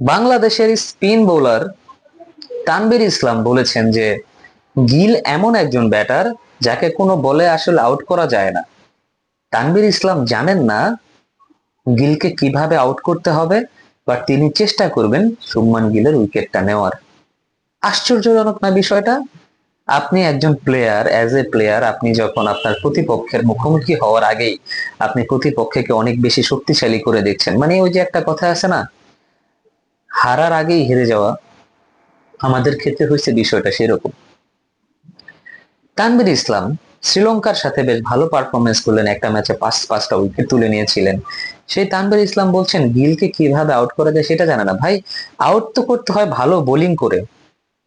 বাংলাদেশের spin bowler Tanvir ইসলাম বলেছেন যে, গিল এমন একজন ব্যাটার যাকে কোনো বলে আসলে আউট করা যায় না। তানবীর ইসলাম জানেন না গিলকে কীভাবে আউট করতে হবে বা তিনি চেষ্টা করবেন শুভমান গিলের উইকেটটা নেওয়ার। আশ্চর্যজনক না বিষয়টা? আপনি একজন প্লেয়ার অ্যাজ এ প্লেয়ার আপনি যখন আপনার প্রতিপক্ষের মুখোমুখি হওয়ার আগেই আপনি প্রতিপক্ষকে অনেক বেশি শক্তিশালী করে দিচ্ছেন মানে ওই যে একটা কথা আছে না হারার আগেই হেরে যাওয়া আমাদের ক্ষেত্রে হয়েছে বিষয়টা সেরকম। তানবির ইসলাম শ্রীলঙ্কার সাথে বেশ ভালো পারফরমেন্স করলেন, একটা ম্যাচে পাঁচ পাঁচটা উইকেট তুলে নিয়েছিলেন। সেই তানবির ইসলাম বলছেন, গিলকে কীভাবে আউট করা যায় সেটা জানে না। ভাই আউট তো করতে হয় ভালো বোলিং করে।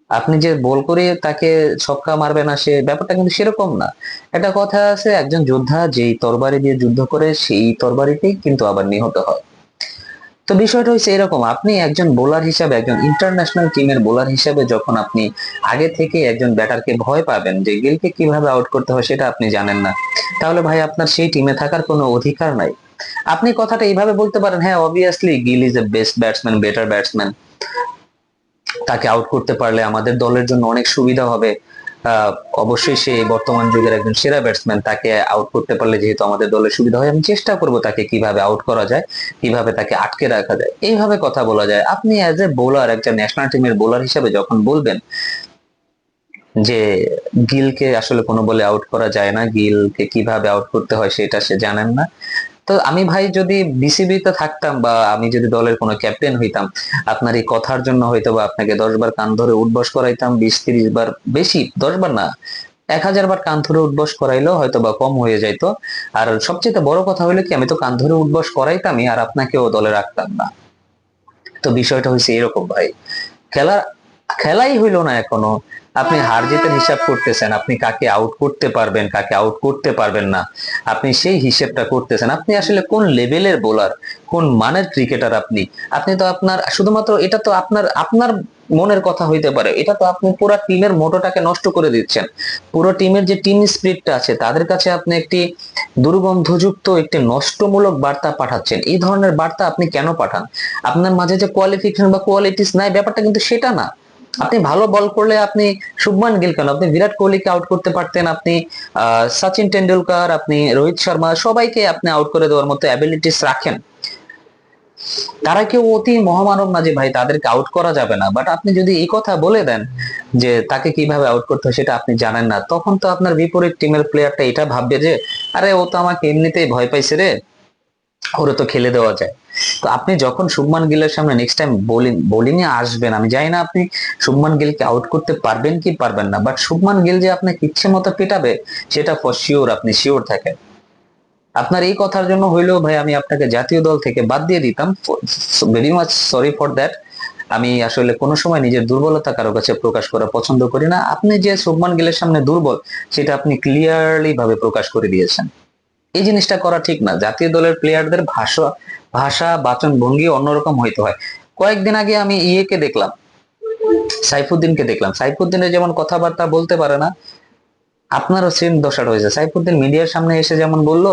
আপনি যে বল করে তাকে ছক্কা মারবে না, সে ব্যাপারটা কিন্তু সেরকম না। একটা কথা আছে, একজন যোদ্ধা যেই তরবারি দিয়ে যুদ্ধ করে, সেই তরবারিতেই কিন্তু আবার নিহত হয়। তো বিষয়টা হচ্ছে এরকম, আপনি একজন বোলার হিসাবে, একজন ইন্টারন্যাশনাল টিমের বোলার হিসাবে যখন আপনি আগে থেকে একজন ব্যাটারকে ভয় পাবেন যে গিলকে কীভাবে আউট করতে হয় সেটা আপনি জানেন না, তাহলে ভাই আপনার সেই টিমে থাকার কোনো অধিকার নাই। আপনি কথাটা এইভাবে বলতে পারেন হ্যাঁ obviously Gill is a best batsman better batsman তাকে আউট করতে পারলে আমাদের দলের জন্য অনেক সুবিধা হবে। অবশ্যই সে বর্তমান যুগের একজন সেরা ব্যাটসম্যান তাকে আউট করতে পারলে যেহেতু আমাদের দলের সুবিধা হয়, আমি চেষ্টা করব তাকে কীভাবে আউট করা যায়, কীভাবে তাকে আটকে রাখা যায়। এইভাবে কথা বলা যায়। আপনি অ্যাজ এ বোলার একটা ন্যাশনাল টিমের বোলার হিসেবে যখন বলবেন যে গিলকে আসলে কোনো বলে আউট করা যায় না, গিলকে কীভাবে আউট করতে হয় সেটা সে জানেন না তো আমি ভাই যদি বিসিবিতে থাকতাম বা আমি যদি দলের কোনো ক্যাপ্টেন হইতাম, আপনার এই কথার জন্য হয়তো বা আপনাকে দশ বার কান ধরে উঠবস করাইতাম, বিশ তিরিশ বার বেশি, দশ বার না, এক হাজার বার কান ধরে উঠবস করাইলেও হয়তো বা কম হয়ে যাইতো। আর সবচেয়ে বড় কথা হলো কি, আমি তো কান ধরে উঠবস করাইতামই আর আপনাকেও দলে রাখতাম না। তো বিষয়টা হয়েছে এরকম ভাই। খেলার খেলাই হইল না এখনও। আপনি হার জিতের হিসাব করতেছেন আপনি কাকে আউট করতে পারবেন কাকে আউট করতে পারবেন না আপনি সেই হিসেবটা করতেছেন। আপনি আসলে কোন লেভেলের বোলার কোন মানের ক্রিকেটার আপনি? আপনি তো আপনার শুধুমাত্র এটা তো আপনার আপনার মনের কথা হইতে পারে। এটা তো আপনি পুরো টিমের মোটোটাকে নষ্ট করে দিচ্ছেন। পুরো টিমের যে টিম স্পিরিটটা আছে তাদের কাছে আপনি একটি দুর্গন্ধযুক্ত একটি নষ্টমূলক বার্তা পাঠাচ্ছেন। এই ধরনের বার্তা আপনি কেন পাঠান? আপনার মাঝে যে কোয়ালিফিকেশন বা কোয়ালিটিস নাই ব্যাপারটা কিন্তু সেটা না। আপনি ভালো বল করলে আপনি শুভমান গিল কেন? আপনি বিরাট কোহলিকে আউট করতে পারতেন, আপনি সচিন টেন্ডুলকার আপনি রোহিত শর্মা, সবাইকে আপনি আউট করে দেওয়ার মতো অ্যাবিলিটিস রাখেন। তারা কেউ অতি মহামানব না যে ভাই, তাদেরকে আউট করা যাবে না। বাট আপনি যদি এই কথা বলে দেন যে তাকে কীভাবে আউট করতে হয় সেটা আপনি জানেন না। তখন তো আপনার বিপরীত টিমের প্লেয়ারটা এটা ভাববে যে, আরে, ও তো আমাকে এমনিতেই ভয় পাইছে রে। ওরে তো খেলে দেওয়া যায়। তো আপনি যখন শুভমান গিলের সামনে নেক্সট টাইম বোলিং বোলিং এ আসবেন, আমি জানি না আপনি শুভমান গিলকে আউট করতে পারবেন কি পারবেন না বাট শুভমান গিল যে আপনাকে ইচ্ছে মতো পেটাবে, সেটা ফর শিওর আপনি শিওর থাকেন। আপনার এই কথার জন্য হইলেও ভাই, আমি আপনাকে জাতীয় দল থেকে বাদ দিয়ে দিতাম। Very much sorry for that আমি আসলে কোনো সময় নিজের দুর্বলতা কারও কাছে প্রকাশ করা পছন্দ করি না। আপনি যে শুভমান গিলের সামনে দুর্বল, সেটা আপনি ক্লিয়ারলি ভাবে প্রকাশ করে দিয়েছেন। এই জিনিসটা করা ঠিক না। জাতীয় দলের প্লেয়ারদের ভাষা ভাষা বাচন ভঙ্গি অন্যরকম হইতে হয়। কয়েকদিন আগে আমি ইয়েকে দেখলাম, সাইফুদ্দিনকে দেখলাম। সাইফুদ্দিনের যেমন কথাবার্তা বলতে পারে না, আপনারও সেম দশাটা হয়েছে। সাইফুদ্দিন মিডিয়ার সামনে এসে যেমন বলল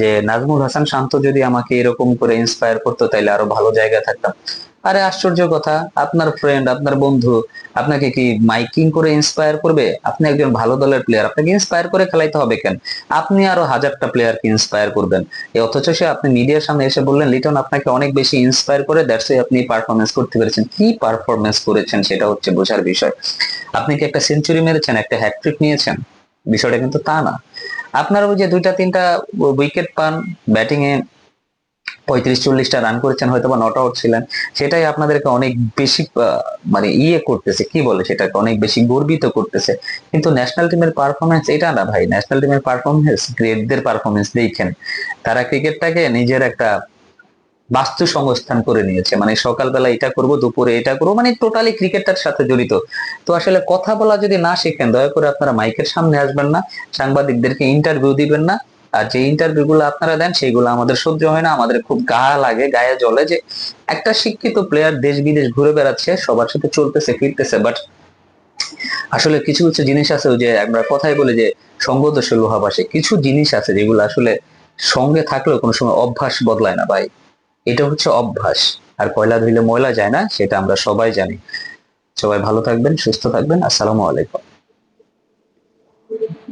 যে, নাজমুল হাসান শান্ত যদি আমাকে এরকম করে ইন্সপায়ার করতো, তাইলে আরও ভালো জায়গা থাকতাম। আরে আশ্চর্য কথা, আপনার ফ্রেন্ড আপনার বন্ধু আপনাকে কি মাইকিং করে ইন্সপায়ার করবে? আপনি একজন ভালো দলের প্লেয়ার আপনাকে ইন্সপায়ার করে খেলাইতে হবে কেন? আপনি আরও হাজারটা প্লেয়ারকে ইন্সপায়ার করবেন। এই অথচ সে আপনি মিডিয়ার সামনে এসে বললেন, লিটন, আপনাকে অনেক বেশি ইন্সপায়ার করে দ্যাটস আপনি পারফরমেন্স করতে পেরেছেন। কি পারফরমেন্স করেছেন সেটা হচ্ছে বোঝার বিষয়। আপনি কি একটা সেঞ্চুরি মেরেছেন, একটা হ্যাট্রিক নিয়েছেন? বিষয়টা কিন্তু তা না। আপনার ওই যে দুইটা, তিনটা উইকেট পান ব্যাটিং এ পঁয়ত্রিশ চল্লিশটা রান করেছেন হয়তো বা নট আউট ছিলেন। সেটাই আপনাদেরকে অনেক বেশি মানে ইয়ে করতেছে, কি বলে সেটাকে? অনেক বেশি গর্বিত করতেছে। কিন্তু ন্যাশনাল টিমের পারফরমেন্স এটা না ভাই। ন্যাশনাল টিমের পারফরমেন্স গ্রেটদের পারফরমেন্স দেখেন। তারা ক্রিকেটটাকে নিজের একটা বাস্তু সংস্থান করে নিয়েছে। মানে সকালবেলা এটা করব, দুপুরে এটা করব মানে টোটালি ক্রিকেটটার সাথে জড়িত। তো আসলে কথা বলা যদি না শিখেন, দয়া করে আপনারা মাইকের সামনে আসবেন না, সাংবাদিকদেরকে ইন্টারভিউ দিবেন না। আর যে ইন্টারভিউ গুলো আপনারা দেন, সেগুলো আমাদের সহ্য হয় না, আমাদের খুব গা লাগে, গায়ে জ্বলে যে একটা শিক্ষিত প্লেয়ার দেশ বিদেশ ঘুরে বেড়াচ্ছে, সবার সাথে চলতেছে, ফিরতেছে বাট আসলে কিছু কিছু জিনিস আছে যে আমরা কথাই বলি যে সঙ্গদোষে লোহাবাসে কিছু জিনিস আছে যেগুলো আসলে সঙ্গে থাকলেও কোনো সময় অভ্যাস বদলায় না ভাই। এটা হচ্ছে অভ্যাস। আর কয়লা ধুইলে ময়লা যায় না, সেটা আমরা সবাই জানি। সবাই ভালো থাকবেন, সুস্থ থাকবেন। আসসালামু আলাইকুম।